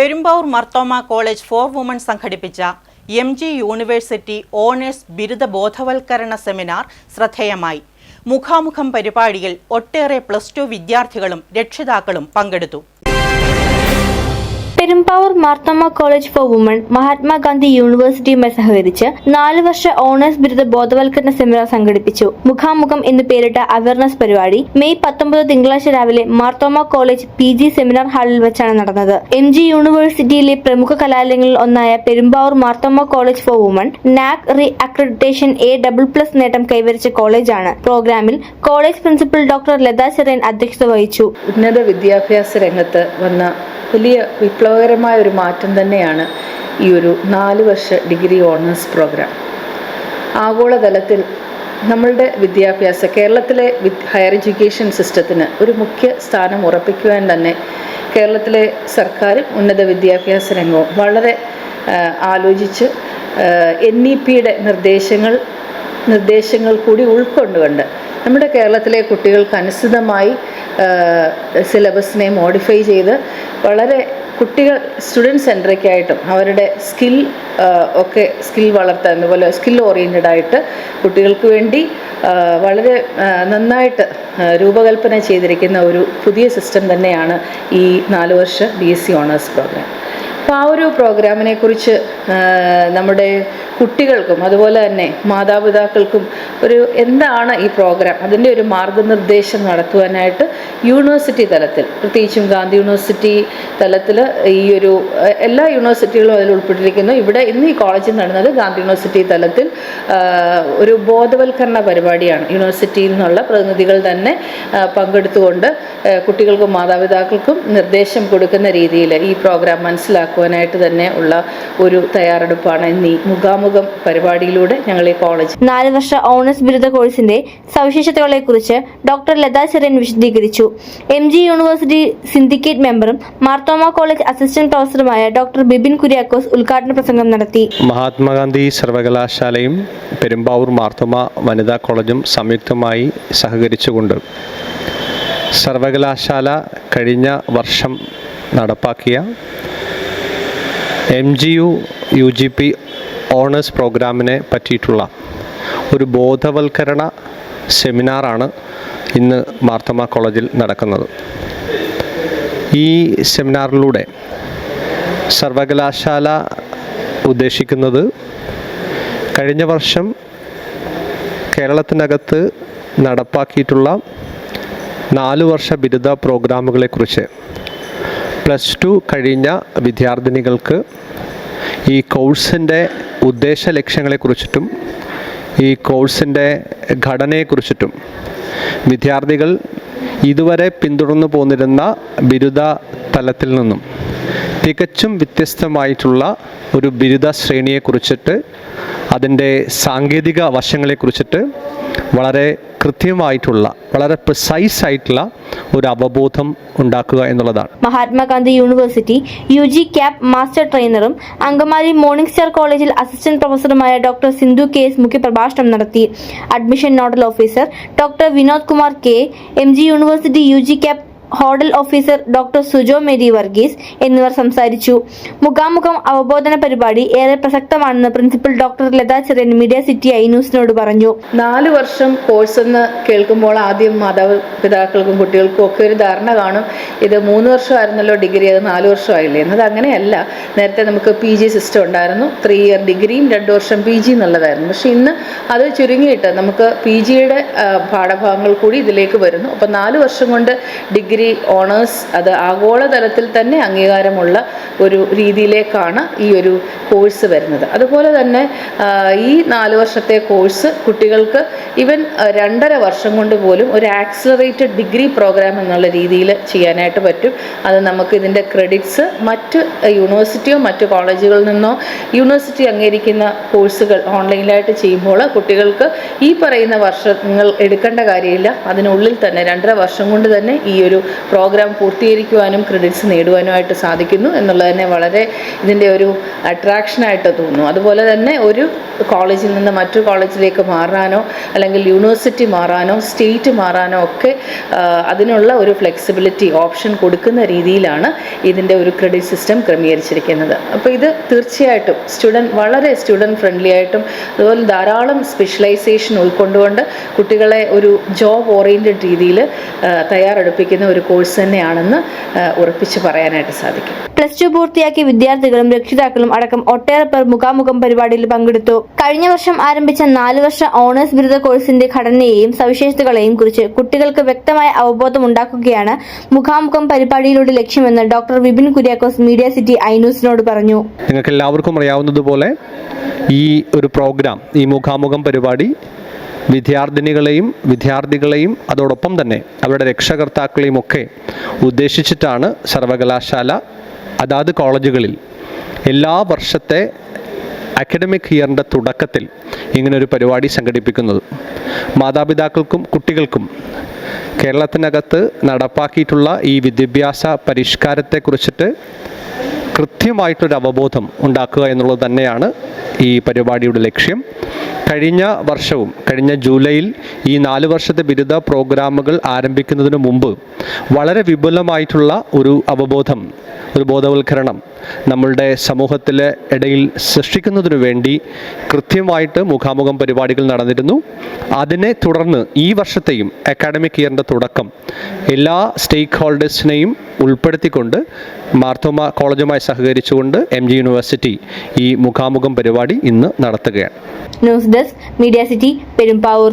Perumbavoor Marthoma college for women സംഘടിപ്പിച്ച M G university honours ബിരുദ ബോധവൽക്കരണ സെമിനാർ ശ്രദ്ധേയമായി. മുഖാമുഖം പരിപാടിയിൽ ഒട്ടേറെ പ്ലസ് ടു വിദ്യാർത്ഥികളും രക്ഷിതാക്കളും പങ്കെടുത്തു. Perumbavoor Marthoma college for women Mahatma Gandhi യൂണിവേഴ്സിറ്റിയുമായി സഹകരിച്ച് നാല് വർഷ ഓണേഴ്സ് ബിരുദ ബോധവൽക്കരണ സെമിനാർ സംഘടിപ്പിച്ചു. മുഖാമുഖം എന്ന് പേരിട്ട അവയർനെസ് പരിപാടി മെയ് പത്തൊമ്പത് തിങ്കളാഴ്ച രാവിലെ Marthoma college P G seminar ഹാളിൽ വെച്ചാണ് നടന്നത്. എം ജി യൂണിവേഴ്സിറ്റിയിലെ പ്രമുഖ കലാലയങ്ങളിൽ ഒന്നായ Perumbavoor Marthoma college for women NAAC re accreditation A double plus നേട്ടം കൈവരിച്ച കോളേജാണ്. പ്രോഗ്രാമിൽ കോളേജ് പ്രിൻസിപ്പൽ ഡോക്ടർ ലതാ അധ്യക്ഷത വഹിച്ചു. ഉന്നത വിദ്യാഭ്യാസ രംഗത്ത് വന്ന വലിയ വിപ്ലവകരമായ ഒരു മാറ്റം തന്നെയാണ് ഈ ഒരു നാല് വർഷ ഡിഗ്രി ഓണേഴ്സ് പ്രോഗ്രാം. ആഗോളതലത്തിൽ നമ്മളുടെ വിദ്യാഭ്യാസ കേരളത്തിലെ ഹയർ എഡ്യൂക്കേഷൻ സിസ്റ്റത്തിന് ഒരു മുഖ്യ സ്ഥാനം ഉറപ്പിക്കുവാൻ തന്നെ കേരളത്തിലെ സർക്കാരും ഉന്നത വിദ്യാഭ്യാസ രംഗവും വളരെ ആലോചിച്ച് എൻ ഇ പിയുടെ നിർദ്ദേശങ്ങൾ നിർദ്ദേശങ്ങൾ കൂടി ഉൾക്കൊണ്ടുകൊണ്ട് നമ്മുടെ കേരളത്തിലെ കുട്ടികൾക്ക് അനുസൃതമായി സിലബസിനെ മോഡിഫൈ ചെയ്ത് വളരെ കുട്ടികൾ സ്റ്റുഡന്റ് സെൻട്രിക്കായിട്ടും അവരുടെ സ്കിൽ ഒക്കെ സ്കിൽ വളർത്താൻ അതുപോലെ സ്കിൽ ഓറിയന്റഡ് ആയിട്ട് കുട്ടികൾക്ക് വേണ്ടി വളരെ നന്നായിട്ട് രൂപകൽപ്പന ചെയ്തിരിക്കുന്ന ഒരു പുതിയ സിസ്റ്റം തന്നെയാണ് ഈ നാല് വർഷ B S C honours programme അപ്പോൾ ആ ഒരു പ്രോഗ്രാമിനെ കുറിച്ച് നമ്മുടെ കുട്ടികൾക്കും അതുപോലെ തന്നെ മാതാപിതാക്കൾക്കും ഒരു എന്താണ് ഈ പ്രോഗ്രാം? അതിന്റെ ഒരു മാർഗനിർദ്ദേശം നടത്തുവാനായിട്ട് യൂണിവേഴ്സിറ്റി തലത്തിൽ പ്രത്യേകിച്ചും ഗാന്ധി യൂണിവേഴ്സിറ്റി തലത്തിൽ ഈ ഒരു എല്ലാ യൂണിവേഴ്സിറ്റികളും അതിൽ ഉൾപ്പെട്ടിരിക്കുന്നു. ഇവിടെ ഇന്ന് ഈ കോളേജിൽ നടന്നത് ഗാന്ധി യൂണിവേഴ്സിറ്റി തലത്തിൽ ഒരു ബോധവൽക്കരണ പരിപാടിയാണ്. യൂണിവേഴ്സിറ്റിയിൽ നിന്നുള്ള പ്രതിനിധികൾ തന്നെ പങ്കെടുത്തുകൊണ്ട് കുട്ടികൾക്കും മാതാപിതാക്കൾക്കും നിർദ്ദേശം കൊടുക്കുന്ന രീതിയിൽ ഈ പ്രോഗ്രാം മനസ്സിലാക്കുവാനായിട്ട് തന്നെ ഉള്ള ഒരു തയ്യാറെടുപ്പാണ് എന്നീ മുഖാമുഖം പരിപാടിയിലൂടെ ഞങ്ങൾ ഈ കോളേജ് നാല് വർഷ ഓണേഴ്സ് ബിരുദ കോഴ്സിന്റെ സവിശേഷതകളെക്കുറിച്ച് ഡോക്ടർ ലതാ ചെറിയൻ വിശദീകരിച്ചു. എം ജി യൂണിവേഴ്സിറ്റി സിൻഡിക്കേറ്റ് മെമ്പറും മാർത്തോമ കോളേജ് അസിസ്റ്റന്റ് പ്രൊഫസറുമായ ഡോക്ടർ ബിബിൻ കുര്യാക്കോസ് ഉദ്ഘാടന പ്രസംഗം നടത്തി. മഹാത്മാഗാന്ധി സർവകലാശാലയും പെരുമ്പാവൂർ മാർത്തോമ വനിതാ കോളേജും സംയുക്തമായി സഹകരിച്ചുകൊണ്ട് സർവകലാശാല കഴിഞ്ഞ വർഷം നടപ്പാക്കിയ M G U U G P honours പ്രോഗ്രാമിനെ പറ്റിയിട്ടുള്ള ഒരു ബോധവൽക്കരണ സെമിനാറാണ് ഇന്ന് മാർത്തമ കോളേജിൽ നടക്കുന്നത്. ഈ സെമിനാറിലൂടെ സർവകലാശാല ഉദ്ദേശിക്കുന്നത് കഴിഞ്ഞ വർഷം കേരളത്തിനകത്ത് നടപ്പാക്കിയിട്ടുള്ള നാലു വർഷ ബിരുദ പ്രോഗ്രാമുകളെക്കുറിച്ച് പ്ലസ് ടു കഴിഞ്ഞ വിദ്യാർത്ഥിനികൾക്ക് ഈ കോഴ്സിന്റെ ഉദ്ദേശ ലക്ഷ്യങ്ങളെക്കുറിച്ചിട്ടും ഈ കോഴ്സിന്റെ ഘടനയെക്കുറിച്ചിട്ടും വിദ്യാർത്ഥികൾ ഇതുവരെ പിന്തുടർന്നു പോന്നിരുന്ന ബിരുദ തലത്തിൽ നിന്നും തികച്ചും വ്യത്യസ്തമായിട്ടുള്ള ഒരു ബിരുദ ശ്രേണിയെക്കുറിച്ചിട്ട് അതിന്റെ സാങ്കേതിക വശങ്ങളെക്കുറിച്ചിട്ട് വളരെ കൃത്യമായിട്ടുള്ള വളരെ പ്രിസൈസ് ആയിട്ടുള്ള ഒരു അവബോധം ഉണ്ടാക്കുക എന്നുള്ളതാണ്. Mahatma Gandhi university U G CAP master ട്രെയിനറും Angamaly morning star കോളേജിൽ അസിസ്റ്റന്റ് പ്രൊഫസറുമായ ഡോക്ടർ സിന്ധു കെ എസ് മുഖ്യപ്രഭാഷണം നടത്തി. Admission nodal officer doctor Vinod Kumar K M G university U G CAP nodal officer doctor Sujo Mary Varghese എന്നിവർ സംസാരിച്ചു. മുഖാമുഖം അവബോധന പരിപാടി ഏറെ പ്രസക്തമാണെന്ന് principal doctor Latha Cherian media city I ന്യൂസിനോട് പറഞ്ഞു. നാല് വർഷം കോഴ്സ് എന്ന് കേൾക്കുമ്പോൾ ആദ്യം മാതാപിതാക്കൾക്കും കുട്ടികൾക്കും ഒക്കെ ഒരു ധാരണ കാണും. ഇത് മൂന്ന് വർഷമായിരുന്നല്ലോ ഡിഗ്രി അത് നാല് വർഷമായില്ലേ? എന്നത് അങ്ങനെയല്ല. നേരത്തെ നമുക്ക് പി ജി സിസ്റ്റം ഉണ്ടായിരുന്നു. ത്രീ ഇയർ ഡിഗ്രിയും രണ്ട് വർഷം പി ജി എന്നുള്ളതായിരുന്നു. പക്ഷേ ഇന്ന് അത് ചുരുങ്ങിയിട്ട് നമുക്ക് പി ജിയുടെ പാഠഭാഗങ്ങൾ കൂടി ഇതിലേക്ക് വരുന്നു. അപ്പം നാല് വർഷം കൊണ്ട് ഡിഗ്രി ഓണേഴ്സ് അത് ആഗോളതലത്തിൽ തന്നെ അംഗീകാരമുള്ള ഒരു രീതിയിലേക്കാണ് ഈ ഒരു കോഴ്സ് വരുന്നത്. അതുപോലെ തന്നെ ഈ നാല് വർഷത്തെ കോഴ്സ് കുട്ടികൾക്ക് ഇവൻ രണ്ടര വർഷം കൊണ്ട് പോലും ഒരു ആക്സിലറേറ്റഡ് ഡിഗ്രി പ്രോഗ്രാം എന്നുള്ള രീതിയിൽ ചെയ്യാനായിട്ട് പറ്റും. അത് നമുക്ക് ഇതിന്റെ ക്രെഡിറ്റ്സ് മറ്റ് യൂണിവേഴ്സിറ്റിയോ മറ്റ് കോളേജുകളിൽ നിന്നോ യൂണിവേഴ്സിറ്റി അംഗീകരിക്കുന്ന കോഴ്സുകൾ ഓൺലൈനിലായിട്ട് ചെയ്യുമ്പോൾ കുട്ടികൾക്ക് ഈ പറയുന്ന വർഷങ്ങൾ എടുക്കേണ്ട കാര്യമില്ല. അതിനുള്ളിൽ തന്നെ രണ്ടര വർഷം കൊണ്ട് തന്നെ ഈ ഒരു പ്രോഗ്രാം പൂർത്തീകരിക്കുവാനും ക്രെഡിറ്റ്സ് നേടുവാനുമായിട്ട് സാധിക്കുന്നു എന്നുള്ളത് തന്നെ വളരെ ഇതിന്റെ ഒരു അട്രാക്ഷനായിട്ട് തോന്നുന്നു. അതുപോലെ തന്നെ ഒരു കോളേജിൽ നിന്ന് മറ്റു കോളേജിലേക്ക് മാറാനോ അല്ലെങ്കിൽ യൂണിവേഴ്സിറ്റി മാറാനോ സ്റ്റേറ്റ് മാറാനോ ഒക്കെ അതിനുള്ള ഒരു ഫ്ലെക്സിബിലിറ്റി ഓപ്ഷൻ കൊടുക്കുന്ന രീതിയിലാണ് ഇതിന്റെ ഒരു ക്രെഡിറ്റ് സിസ്റ്റം ക്രമീകരിച്ചിരിക്കുന്നത്. അപ്പോൾ ഇത് തീർച്ചയായിട്ടും സ്റ്റുഡന്റ് വളരെ സ്റ്റുഡന്റ് ഫ്രണ്ട്ലി ആയിട്ടും അതുപോലെ ധാരാളം സ്പെഷ്യലൈസേഷൻ ഉൾക്കൊണ്ടുകൊണ്ട് കുട്ടികളെ ഒരു ജോബ് ഓറിയന്റഡ് രീതിയിൽ തയ്യാറെടുപ്പിക്കുന്ന ഒരു കോഴ്സ് തന്നെയാണെന്ന് ഉറപ്പിച്ച് പറയാനായിട്ട് സാധിക്കും. പ്ലസ് ടു പൂർത്തിയാക്കിയ വിദ്യാർത്ഥികളും രക്ഷിതാക്കളും അടക്കം ഒട്ടേറെ പേർ മുഖാമുഖം പരിപാടിയിൽ പങ്കെടുത്തു. കഴിഞ്ഞ വർഷം ആരംഭിച്ച നാല് വർഷ ഓണേഴ്സ് ബിരുദ കോഴ്സിന്റെ ഘടനയെയും സവിശേഷതകളെയും കുറിച്ച് കുട്ടികൾക്ക് വ്യക്തമായ അവബോധം ഉണ്ടാക്കുകയാണ് മുഖാമുഖം പരിപാടിയിലൂടെ ലക്ഷ്യമെന്ന് doctor Vipin Kuriakose media city ഐന്യൂസിനോട് പറഞ്ഞു. നിങ്ങൾക്ക് എല്ലാവർക്കും അറിയാവുന്നതുപോലെ ഈ ഒരു പ്രോഗ്രാം ഈ മുഖാമുഖം പരിപാടി വിദ്യാർത്ഥിനികളെയും വിദ്യാർത്ഥികളെയും അതോടൊപ്പം തന്നെ അവരുടെ രക്ഷകർത്താക്കളെയും ഒക്കെ ഉദ്ദേശിച്ചിട്ടാണ് സർവകലാശാല അതാത് കോളേജുകളിൽ എല്ലാ വർഷത്തെ അക്കാഡമിക് ഇയറിന്റെ തുടക്കത്തിൽ ഇങ്ങനൊരു പരിപാടി സംഘടിപ്പിക്കുന്നത്. മാതാപിതാക്കൾക്കും കുട്ടികൾക്കും കേരളത്തിനകത്ത് നടപ്പാക്കിയിട്ടുള്ള ഈ വിദ്യാഭ്യാസ പരിഷ്കാരത്തെക്കുറിച്ചിട്ട് കൃത്യമായിട്ടൊരു അവബോധം ഉണ്ടാക്കുക എന്നുള്ളത് തന്നെയാണ് ഈ പരിപാടിയുടെ ലക്ഷ്യം. കഴിഞ്ഞ വർഷവും കഴിഞ്ഞ ജൂലൈയിൽ ഈ നാല് വർഷത്തെ ബിരുദ പ്രോഗ്രാമുകൾ ആരംഭിക്കുന്നതിന് മുമ്പ് വളരെ വിപുലമായിട്ടുള്ള ഒരു അവബോധം ഒരു ബോധവൽക്കരണം നമ്മളുടെ സമൂഹത്തിലെ ഇടയിൽ സൃഷ്ടിക്കുന്നതിനു വേണ്ടി കൃത്യമായിട്ട് മുഖാമുഖം പരിപാടികൾ നടന്നിരുന്നു. അതിനെ തുടർന്ന് ഈ വർഷത്തെയും അക്കാഡമിക് ഇയറിന്റെ തുടക്കം എല്ലാ സ്റ്റേക്ക് ഹോൾഡേഴ്സിനെയും ഉൾപ്പെടുത്തിക്കൊണ്ട് മാർത്തോമ കോളേജുമായി സഹകരിച്ചുകൊണ്ട് എം ജി യൂണിവേഴ്സിറ്റി ഈ മുഖാമുഖം പരിപാടി ഇന്ന് നടത്തുകയാണ്. News desk media city Perumbavoor